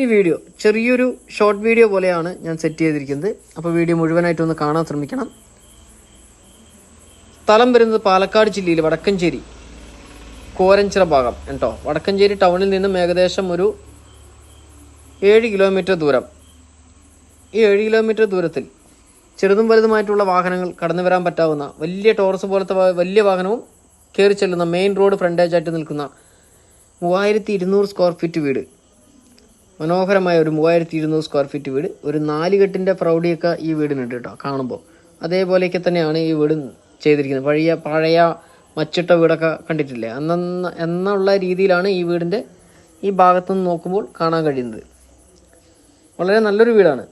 ഈ വീഡിയോ ചെറിയൊരു short video പോലെയാണ് ഞാൻ സെറ്റ് ചെയ്തിരിക്കുന്നത്. അപ്പോൾ വീഡിയോ മുഴുവനായിട്ടൊന്ന് കാണാൻ ശ്രമിക്കണം. സ്ഥലം വരുന്നത് പാലക്കാട് ജില്ലയിൽ വടക്കഞ്ചേരി കോരഞ്ചിറ ഭാഗം കേട്ടോ. വടക്കഞ്ചേരി ടൗണിൽ നിന്നും ഏകദേശം ഒരു ഏഴ് കിലോമീറ്റർ ദൂരം. ഈ ഏഴ് കിലോമീറ്റർ ദൂരത്തിൽ ചെറുതും വലുതുമായിട്ടുള്ള വാഹനങ്ങൾ കടന്നു വരാൻ പറ്റാവുന്ന വലിയ ടോറസ് പോലത്തെ വലിയ വാഹനവും കയറി ചെല്ലുന്ന മെയിൻ റോഡ് ഫ്രണ്ടേജായിട്ട് നിൽക്കുന്ന മൂവായിരത്തി ഇരുന്നൂറ് സ്ക്വയർ ഫീറ്റ് വീട്. മനോഹരമായ ഒരു മൂവായിരത്തി ഇരുന്നൂറ് സ്ക്വയർ ഫീറ്റ് വീട്. ഒരു നാലുകെട്ടിന്റെ പ്രൗഢിയൊക്കെ ഈ വീടിനുണ്ട് കേട്ടോ കാണുമ്പോൾ. അതേപോലെയൊക്കെ തന്നെയാണ് ഈ വീട് ചെയ്തിരിക്കുന്നത്. പഴയ പഴയ മച്ചിട്ട വീടൊക്കെ കണ്ടിട്ടില്ലേ? അന്ന എന്നുള്ള രീതിയിലാണ് ഈ വീടിന്റെ ഈ ഭാഗത്തു നിന്ന് നോക്കുമ്പോൾ കാണാൻ കഴിയുന്നത്. വളരെ നല്ലൊരു വീടാണ്.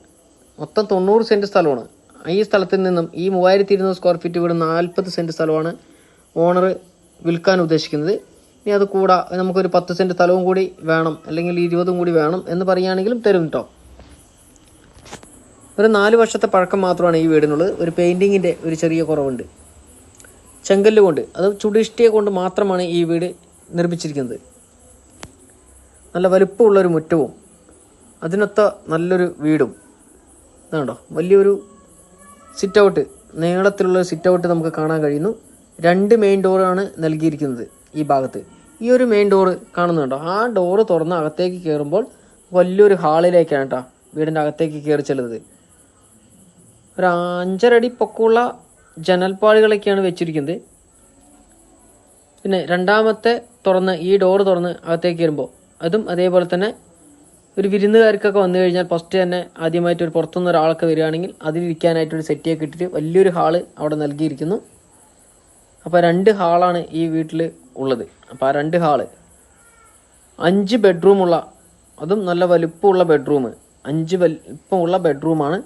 മൊത്തം തൊണ്ണൂറ് സെന്റ് സ്ഥലമാണ്. ഈ സ്ഥലത്തിൽ നിന്നും ഈ മൂവായിരത്തി ഇരുന്നൂറ് സ്ക്വയർ ഫീറ്റ് വീട് നാൽപ്പത് സെന്റ് സ്ഥലമാണ് ഓണർ വിൽക്കാൻ ഉദ്ദേശിക്കുന്നത്. ഇനി അത് കൂടാ നമുക്കൊരു പത്ത് സെന്റ് സ്ഥലവും കൂടി വേണം അല്ലെങ്കിൽ ഇരുപതും കൂടി വേണം എന്ന് പറയുകയാണെങ്കിലും തരും കേട്ടോ ഒരു നാല് വർഷത്തെ പഴക്കം മാത്രമാണ് ഈ വീടിനുള്ളത്. ഒരു പെയിന്റിങ്ങിന്റെ ഒരു ചെറിയ കുറവുണ്ട്. ചെങ്കല്ല് കൊണ്ട് അത് ചുടിഷ്ടിയെ കൊണ്ട് മാത്രമാണ് ഈ വീട് നിർമ്മിച്ചിരിക്കുന്നത്. നല്ല വലുപ്പമുള്ളൊരു മുറ്റവും അതിനൊത്ത നല്ലൊരു വീടും. ഇതാണ്ടോ വലിയൊരു സിറ്റ് ഔട്ട് നീളത്തിലുള്ള സിറ്റ് ഔട്ട് നമുക്ക് കാണാൻ കഴിയുന്നു. രണ്ട് മെയിൻ ഡോറാണ് നൽകിയിരിക്കുന്നത് ഈ ഭാഗത്ത്. ഈ ഒരു മെയിൻ ഡോറ് കാണുന്നുണ്ടോ? ആ ഡോറ് തുറന്ന് അകത്തേക്ക് കയറുമ്പോൾ വലിയൊരു ഹാളിലേക്കാണ് കേട്ടോ വീടിന്റെ അകത്തേക്ക് കയറി ചെല്ലുന്നത്. ഒരു അഞ്ചരടി പൊക്കമുള്ള ജനൽപ്പാളികളൊക്കെയാണ് വെച്ചിരിക്കുന്നത്. പിന്നെ രണ്ടാമത്തെ തുറന്ന് ഈ ഡോറ് തുറന്ന് അകത്തേക്ക് കയറുമ്പോൾ അതും അതേപോലെ തന്നെ ഒരു വിരുന്നുകാർക്കൊക്കെ വന്നു കഴിഞ്ഞാൽ ഫസ്റ്റ് തന്നെ ആദ്യമായിട്ട് ഒരു പുറത്തുനിന്ന് ഒരാളൊക്കെ വരികയാണെങ്കിൽ അതിലിരിക്കാനായിട്ട് ഒരു സെറ്റിയൊക്കെ ഇട്ടിട്ട് വലിയൊരു ഹാൾ അവിടെ നൽകിയിരിക്കുന്നു. അപ്പോൾ രണ്ട് ഹാളാണ് ഈ വീട്ടിൽ ഉള്ളത്. അപ്പോൾ ആ രണ്ട് ഹാൾ. അഞ്ച് ബെഡ്റൂമുള്ള അതും നല്ല വലുപ്പമുള്ള ബെഡ്റൂം അഞ്ച് വലുപ്പമുള്ള ബെഡ്റൂമാണ്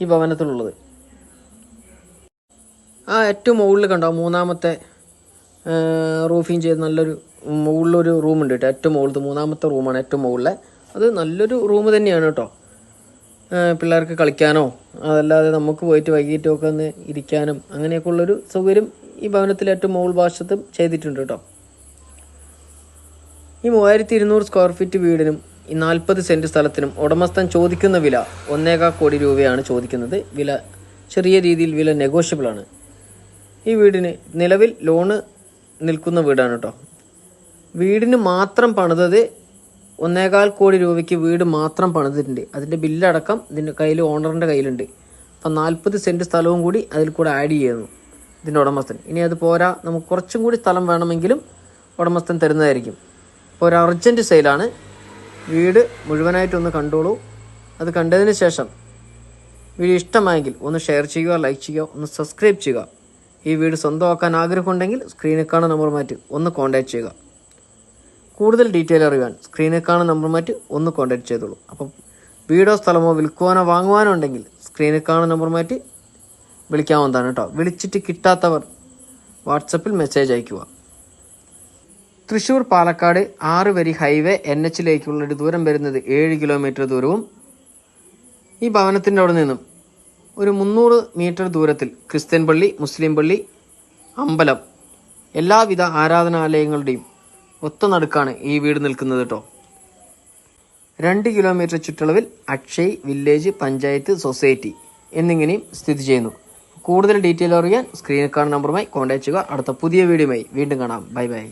ഈ ഭവനത്തിലുള്ളത്. ആ ഏറ്റവും മുകളിൽ കണ്ടോ മൂന്നാമത്തെ റൂഫിങ് ചെയ്ത് നല്ലൊരു മുകളിലൊരു ഉണ്ട് കേട്ടോ ഏറ്റവും മുകളിലത്തെ മൂന്നാമത്തെ റൂമാണ് ഏറ്റവും മുകളിലെ. അത് നല്ലൊരു റൂം തന്നെയാണ് കേട്ടോ. പിള്ളേർക്ക് കളിക്കാനോ അതല്ലാതെ നമുക്ക് പോയിട്ട് വൈകിട്ടൊക്കെ ഒന്ന് ഇരിക്കാനും അങ്ങനെയൊക്കെ ഉള്ളൊരു സൗകര്യം ഈ ഭവനത്തിലെ ഏറ്റവും മുകൾ ഭാഷത്തും ചെയ്തിട്ടുണ്ട് കേട്ടോ. ഈ മൂവായിരത്തി ഇരുന്നൂറ് സ്ക്വയർ ഫീറ്റ് വീടിനും ഈ നാൽപ്പത് സെന്റ് സ്ഥലത്തിനും ഉടമസ്ഥൻ ചോദിക്കുന്ന വില ഒന്നേകാൽ കോടി രൂപയാണ് ചോദിക്കുന്നത്. വില ചെറിയ രീതിയിൽ വില നെഗോഷ്യബിളാണ് ഈ വീടിന് നിലവിൽ ലോണ് നിൽക്കുന്ന വീടാണ് കേട്ടോ. വീടിന് മാത്രം പണിതത് ഒന്നേകാൽ കോടി രൂപയ്ക്ക് വീട് മാത്രം പണിതിട്ടുണ്ട്. അതിന്റെ ബില്ലടക്കം ഇതിന്റെ കയ്യിൽ ഓണറിന്റെ കയ്യിലുണ്ട്. അപ്പം നാൽപ്പത് സെന്റ് സ്ഥലവും കൂടി അതിൽ കൂടെ ആഡ് ചെയ്യുന്നു. ഇതിന്റെ ഉടമസ്ഥൻ. ഇനി അത് പോരാ. നമുക്ക് കുറച്ചും കൂടി സ്ഥലം വേണമെങ്കിലും ഉടമസ്ഥൻ തരുന്നതായിരിക്കും. അപ്പോൾ ഒരു അർജന്റ് സെയിലാണ് വീട് മുഴുവനായിട്ടൊന്ന് കണ്ടോളൂ. അത് കണ്ടതിന് ശേഷം വീഡിയോ ഇഷ്ടമായെങ്കിൽ ഒന്ന് ഷെയർ ചെയ്യുക ലൈക്ക് ചെയ്യുക ഒന്ന് സബ്സ്ക്രൈബ് ചെയ്യുക. ഈ വീട് സ്വന്തമാക്കാൻ ആഗ്രഹമുണ്ടെങ്കിൽ സ്ക്രീനിൽ കാണുന്ന നമ്പർ മാറ്റി ഒന്ന് കോൺടാക്റ്റ് ചെയ്യുക. കൂടുതൽ ഡീറ്റെയിൽ അറിയാൻ സ്ക്രീനിൽ കാണുന്ന നമ്പർ മാറ്റി ഒന്ന് കോൺടാക്ട് ചെയ്തോളൂ. അപ്പം വീടോ സ്ഥലമോ വിൽക്കുവാനോ വാങ്ങുവാനോ ഉണ്ടെങ്കിൽ സ്ക്രീനിൽ കാണുന്ന നമ്പർ മാറ്റി വിളിക്കാവുന്നതാണ് കേട്ടോ. വിളിച്ചിട്ട് കിട്ടാത്തവർ വാട്സപ്പിൽ മെസ്സേജ് അയക്കുക. തൃശ്ശൂർ പാലക്കാട് ആറ് വരി ഹൈവേ എൻ എച്ചിലേക്കുള്ളൊരു ദൂരം വരുന്നത് ഏഴ് കിലോമീറ്റർ ദൂരവും ഈ ഭവനത്തിന്റെ അവിടെ നിന്നും ഒരു മുന്നൂറ് മീറ്റർ ദൂരത്തിൽ ക്രിസ്ത്യൻ പള്ളി മുസ്ലിം പള്ളി അമ്പലം എല്ലാവിധ ആരാധനാലയങ്ങളുടെയും ഒത്ത നടുക്കാണ് ഈ വീട് നിൽക്കുന്നത് കേട്ടോ. രണ്ട് കിലോമീറ്റർ ചുറ്റളവിൽ അക്ഷയ് വില്ലേജ് പഞ്ചായത്ത് സൊസൈറ്റി എന്നിങ്ങനെയും സ്ഥിതി ചെയ്യുന്നു. കൂടുതൽ ഡീറ്റെയിൽ അറിയാൻ സ്ക്രീനിൽ കാണുന്ന നമ്പറുമായി കോൺടാക്ട് ചെയ്യുക. അടുത്ത പുതിയ വീഡിയോയുമായി വീണ്ടും കാണാം. Bye bye